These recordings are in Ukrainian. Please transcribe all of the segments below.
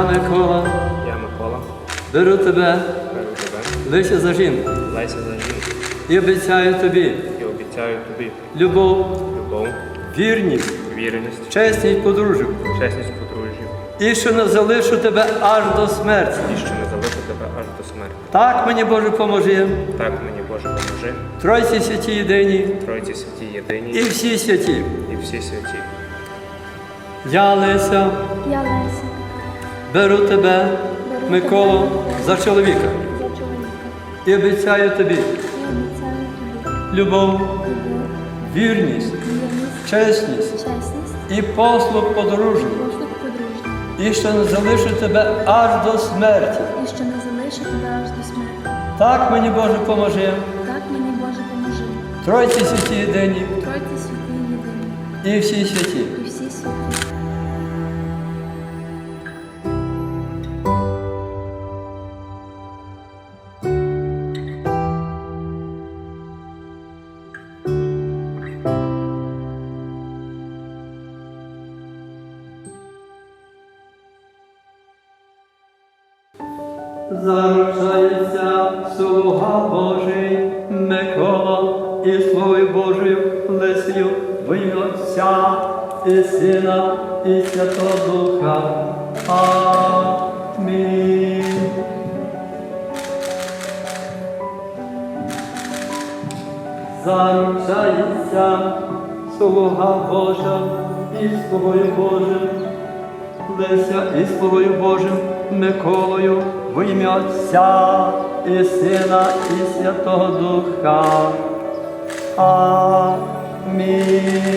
Я Микола, Я Микола, беру тебе беру тебе, лише за жінку Леся за жінку і обіцяю тобі і обіцяю тобі любов, любов, вірність, вірність, чесність подружжя. чесність подружжя І що не залишу тебе аж до смерті. і що не залишу тебе аж до смерті. Так мені Боже поможи. Так мені Боже поможи, Тройці святі єдині Тройці святі єдині і всі святі. і всі святі. Я Леся, Я Леся, беру тебе, Миколу, за чоловіка і обіцяю тобі любов, вірність, чесність і послуг подружній, І що не залишу тебе аж до смерті. і що не залишу тебе аж до смерті. Так мені Боже поможи. Так мені Боже поможи. Тройці святі єдині Тройці святі єдині, і всі святі. і всі святі. Слуга Божий Микола і Словою Божою Лисію в Отця і Сина і Святого Духа. Амінь. Заручається слуга Божа і Словою Божим Леся і Словою Божим Миколою в ім'я Отця і Сина і Святого Духа. Амінь.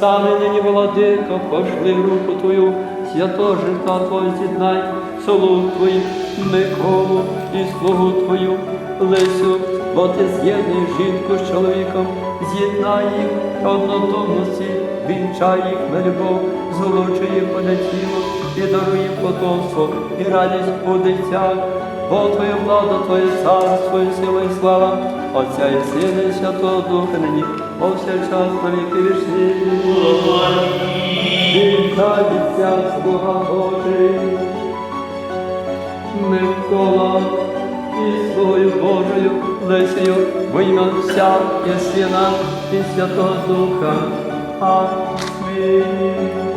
Саме нині, владико, пошли руку Твою, свято життя Твою з'єднай, солу Твою, Миколу і слугу Твою, Лесю, бо ти з'єднуєш жінку з чоловіком, з'єднай їх однодумності, вінчай їх на любов, золочує поля тіло і дарує потомство, і радість у дитях, бо Твоя влада, Твоє царство, і сила і слава, Отця і Сина, і Святого Духа нині, повсякчас на віки вічні. Вітається слуга Божий, Микола і Словою Божою Лесею, во ім'я Отця і Сина і Святого Духа. Амінь.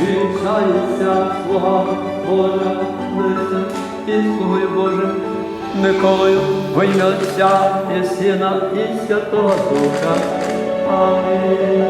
Вінчається слуга Божа Леся і слуги Божим Миколою, Отця і Сина і Святого Духа. Амінь.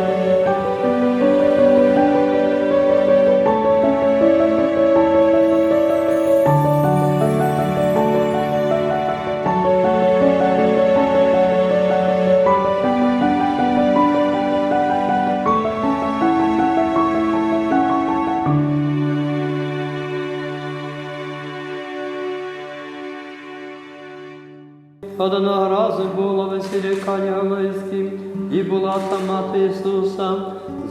Одного разу було весілля Кані Галилейській, і була там мати Ісуса.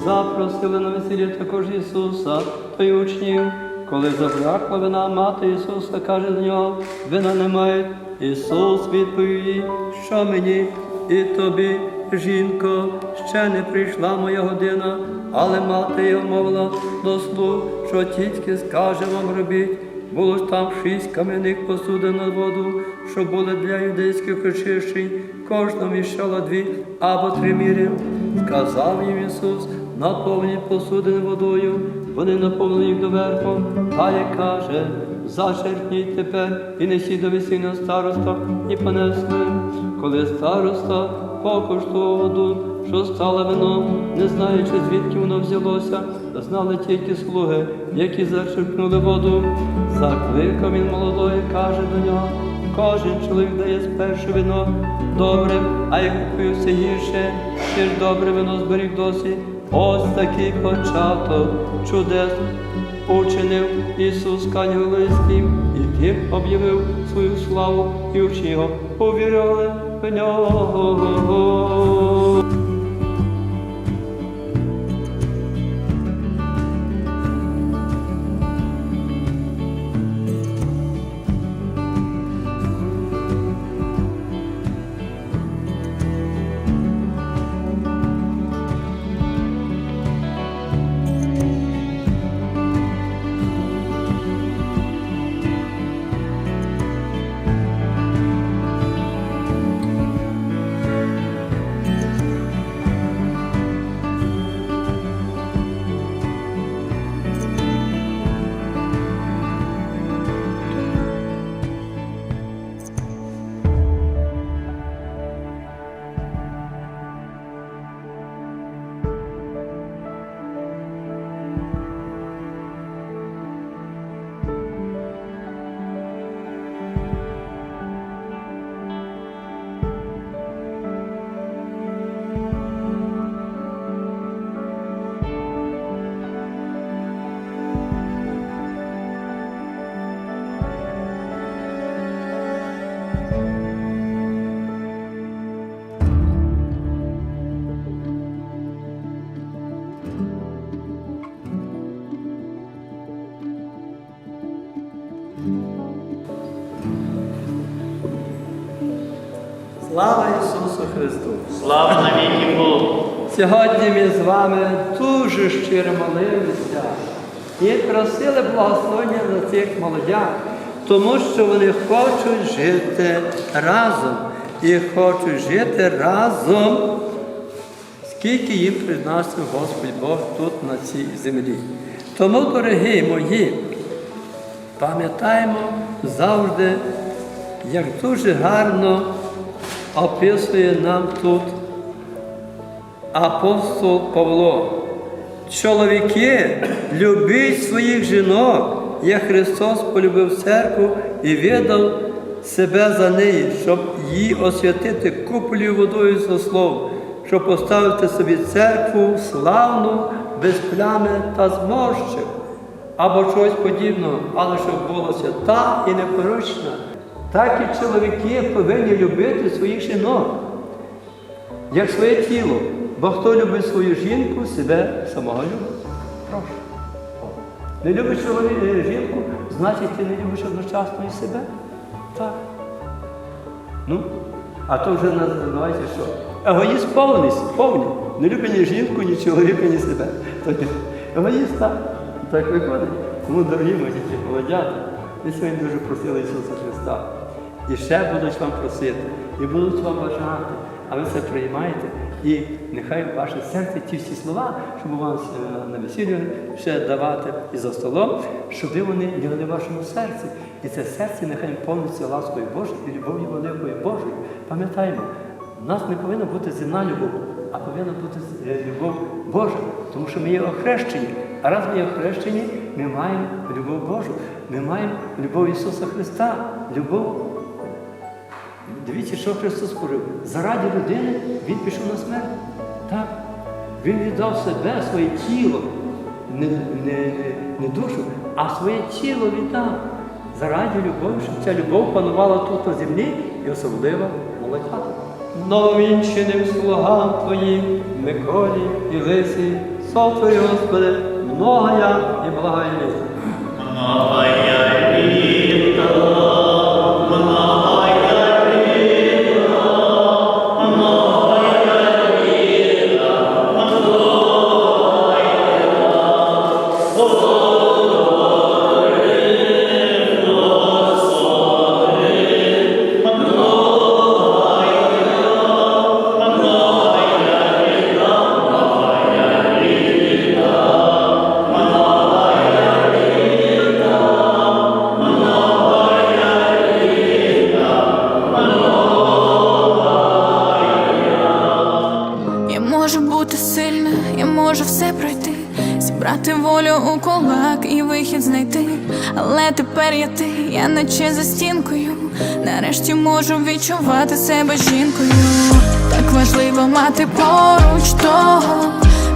Запросили на весілля також Ісуса та й учнів. Коли забракла вина, мати Ісуса каже до нього, вина немає. Ісус відповів що мені і тобі, жінко, ще не прийшла моя година, але мати його мовила до слуг, що тільки скаже вам робіть. Було ж там шість кам'яних посудин на воду, що були для юдейських очищень, кожна вміщала дві або три міри. Сказав їм Ісус, наповніть посудини водою, вони наповнили їх доверху, та й каже, зачерпніть тепер і несіть до весільного староста, і понесли. Коли староста покуштував воду, що стала вином, не знаючи, звідки воно взялося, знали тільки слуги, які зачерпнули воду. Закликав він молодої, каже до нього, кожен чоловік дає спершу вино добре, а як купив все гірше, ти ж добре вино зберіг досі. Ось такий початок чудес учинив Ісус Канівлиським, і тим об'явив свою славу, і учні його повірили в нього. Христу! Слава навіки Богу! Сьогодні ми з вами дуже щиро молилися і просили благословення за цих молодят, тому що вони хочуть жити разом і хочуть жити разом, скільки їм призначив Господь Бог тут на цій землі. Тому, дорогі мої, пам'ятаємо завжди, як дуже гарно описує нам тут апостол Павло. Чоловіки, любіть своїх жінок, як Христос полюбив церкву і видав себе за неї, щоб її освятити куполю водою за слово, щоб поставити собі церкву славну, без плями та зморщик, або чогось подібного, але щоб була свята і непорочна. Так і чоловіки повинні любити своїх жінок як своє тіло. Бо хто любить свою жінку, себе самого любить. Прошу. Не любиш жінку, значить ти не любиш одночасно і себе. Так. Ну, а то вже називається що? Егоїст повний, повний. Не любить ні жінку, ні чоловіка, ні себе. Егоїст так. Так виходить. Тому, дорогі мої діти, молодята, ми сьогодні дуже просили Ісуса Христа. І ще будуть вам просити, і будуть вам бажати, а ви це приймаєте. І нехай в ваше серце ті всі слова, щоб вам е, на весіллі ще давати і за столом, щоб вони діяли в вашому серці. І це серце нехай повниться ласкою Божою і любов'ю великою Божою. Пам'ятаємо, у нас не повинна бути земна любов, а повинна бути е, любов Божа, тому що ми є охрещені. А раз ми є охрещені, ми маємо любов Божу, ми маємо любов Ісуса Христа, любов Дивіться, що Христос скорив. Заради людини Він пішов на смерть. Так. Він віддав себе, своє тіло, не, не, не душу, а своє тіло віддав. Заради любові, щоб ця любов панувала тут на землі і особливо молодята. Новінченим слугам Твоїм, Миколі і Лисі, Твої, Господи, многая и благая. Многая я наче за стінкою. Нарешті можу відчувати себе жінкою. Так важливо мати поруч того,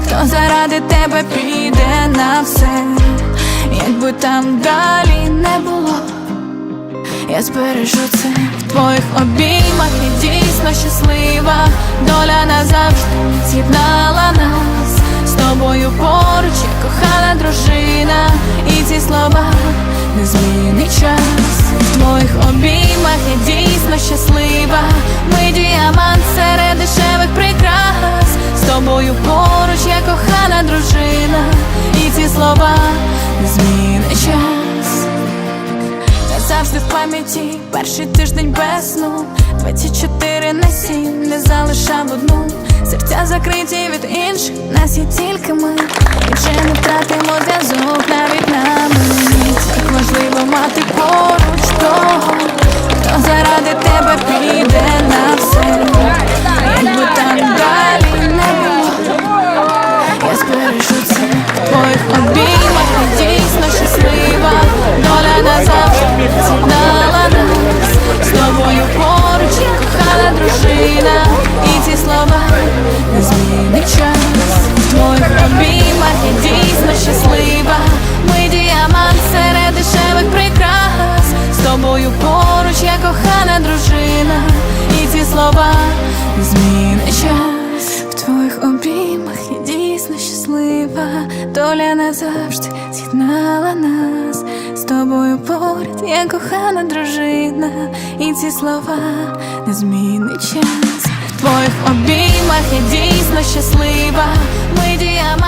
хто заради тебе піде на все, якби там далі не було. Я збережу це в твоїх обіймах і дійсно щаслива. Доля назавжди з'єднала тобою поруч, як кохана дружина, і ці слова не змінить час. В твоїх обіймах я дійсно щаслива. Ми діамант серед дешевих прикрас. З тобою поруч, як кохана дружина, і ці слова не змінить час. Завжди в пам'яті. Перший тиждень без сну 24 на 7 не залишав одну. Серця закриті від інших, нас є тільки ми. І вже не втратимо зв'язок навіть на мить. Так важливо мати поруч того, хто заради тебе піде на все. Якби там далі не було я збережу це твоїх обіймах дружина. І ці слова не змінить час. В твоїх обіймах я дійсно щаслива. Ми діамант серед дешевих прикрас. З тобою поруч, як кохана дружина. І ці слова не змінить час. В твоїх обіймах я дійсно щаслива, доля назавжди з'єднала нас. З тобою поряд, я кохана дружина, і ці слова не змінить час. В твоїх обіймах я дійсно щаслива. Ми діяма